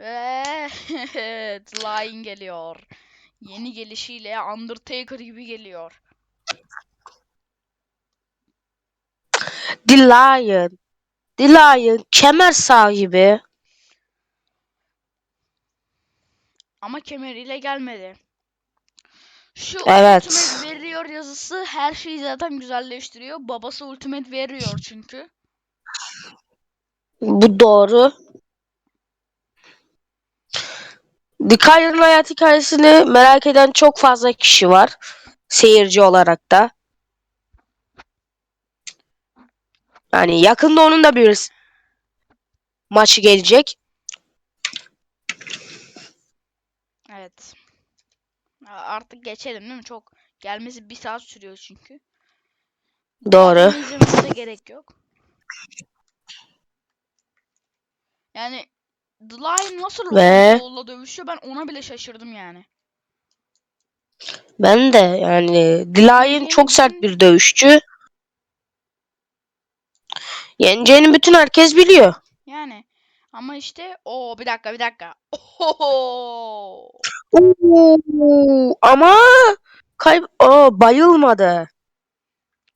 Ve The Lion geliyor. Yeni gelişiyle Undertaker gibi geliyor. The Lion. The Lion kemer sahibi. Ama kemeriyle gelmedi. Şu Evet. Ultimate veriyor yazısı her şeyi zaten güzelleştiriyor. Babası Ultimate veriyor çünkü. Bu doğru. Dikaya'nın hayat hikayesini merak eden çok fazla kişi var. Seyirci olarak da. Yani yakında onun da bir maçı gelecek. Evet. Artık geçelim değil mi? Çok gelmesi bir saat sürüyor çünkü. Doğru. Bunu izlememize gerek yok. Yani The Lion nasıl Ve- Paul'la dövüşüyor ben ona bile şaşırdım yani. Ben de yani Dilay'ın çok sert bir dövüşçü. Yeneceğini bütün herkes biliyor. Yani ama işte o bir dakika bir dakika. Oho! Oo, ama kayb Aa, bayılmadı.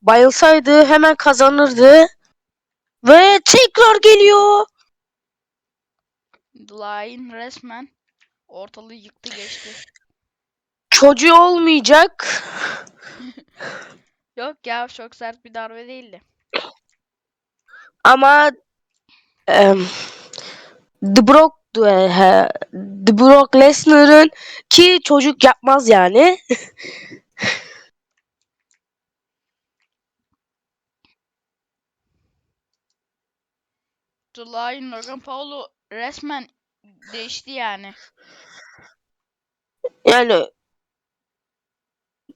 Bayılsaydı hemen kazanırdı. Ve tekrar geliyor. Lion resmen ortalığı yıktı geçti. Çocuğu olmayacak. Yok ya çok sert bir darbe değildi. Ama em, The Brock he, The Brock Lesnar'ın ki çocuk yapmaz yani. The Lion Logan Paul'u resmen değişti yani. Yani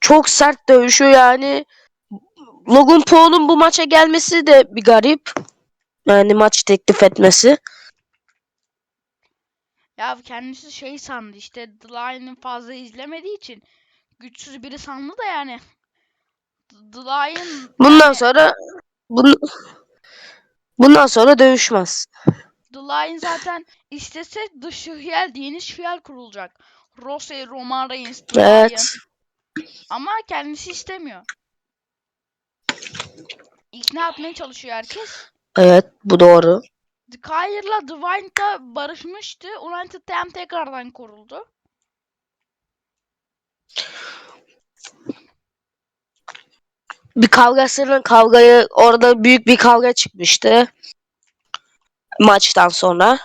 çok sert dövüşüyor yani. Logan Paul'un bu maça gelmesi de bir garip. Yani maç teklif etmesi. Ya kendisi şey sandı işte The Lion'ı fazla izlemediği için güçsüz biri sandı da yani. The Lion Bundan sonra bun, bundan sonra dövüşmez. The Lion zaten istese The Shield yeni Shield kurulacak. Rosey, Roman Reigns, The Lion. Evet. Ama kendisi istemiyor. İkna etmeye çalışıyor herkes. Evet bu doğru. The Kyle'la Divine da barışmıştı. United Tem tekrardan kuruldu. Bir kavgasının kavgayı orada büyük bir kavga çıkmıştı. Maçtan sonra.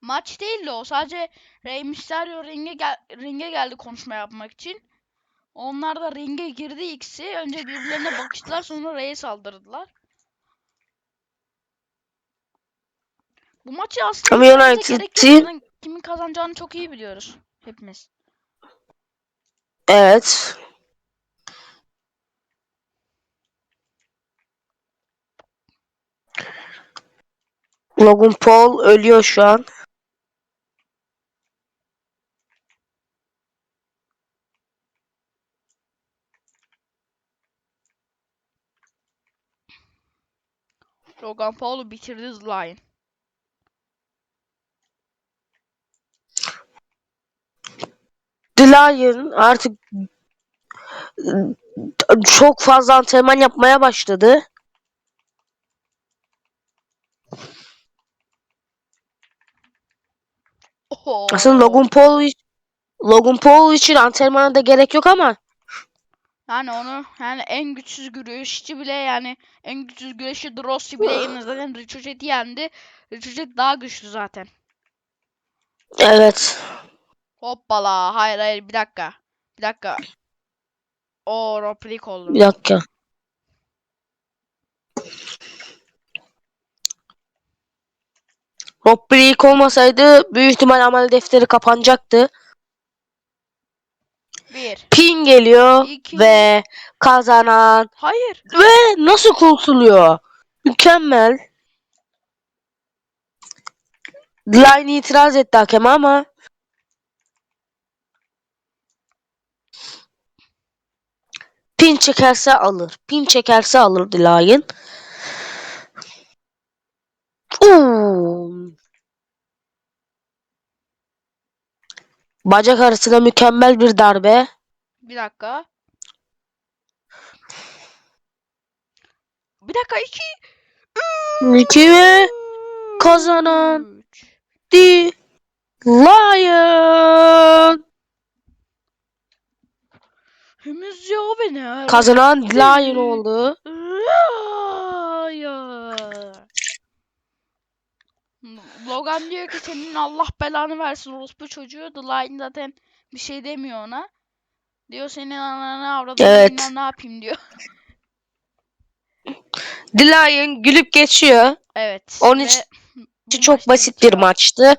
Maç değildi o. Sadece Rey Mysterio ringe, gel ringe geldi konuşma yapmak için. Onlar da ringe girdi ikisi. Önce birbirlerine bakıştılar sonra Rey'e saldırdılar. Bu maçı aslında Ama izlememize United gerek yok. Team- Zaten Kimin kazanacağını çok iyi biliyoruz. Hepimiz. Evet. Logan Paul ölüyor şu an. Logan Paul'u bitirdi The Lion. The Lion artık çok fazla antrenman yapmaya başladı. Oho. Aslında Logan Paul Logan Paul için antrenmana da gerek yok ama Yani onu yani en güçsüz güreşçi bile yani en güçsüz güreşçi Drossi bile yenildi. Zaten Ricochet'i yendi. Ricochet daha güçlü zaten. evet. Hoppala. Hayır hayır bir dakika. Bir dakika. O replik oldu. Bir dakika. Rob Break olmasaydı büyük ihtimal amel defteri kapanacaktı. Bir. Pin geliyor İki. ve kazanan Hayır. ve nasıl kurtuluyor? Mükemmel. Line itiraz etti hakeme ama pin çekerse alır. Pin çekerse alır Line. Oo. Bacak arasına mükemmel bir darbe. Bir dakika. Bir dakika iki. İki ve kazanan Üç. The Lion. Hemiz ya beni. Kazanan The Lion oldu. Lion. Logan diyor ki senin Allah belanı versin orospu çocuğu. The Lion zaten bir şey demiyor ona. Diyor senin ananı avradını Evet. ne yapayım diyor. The Lion gülüp geçiyor. Evet. Onun için Çok basit bir maçtı.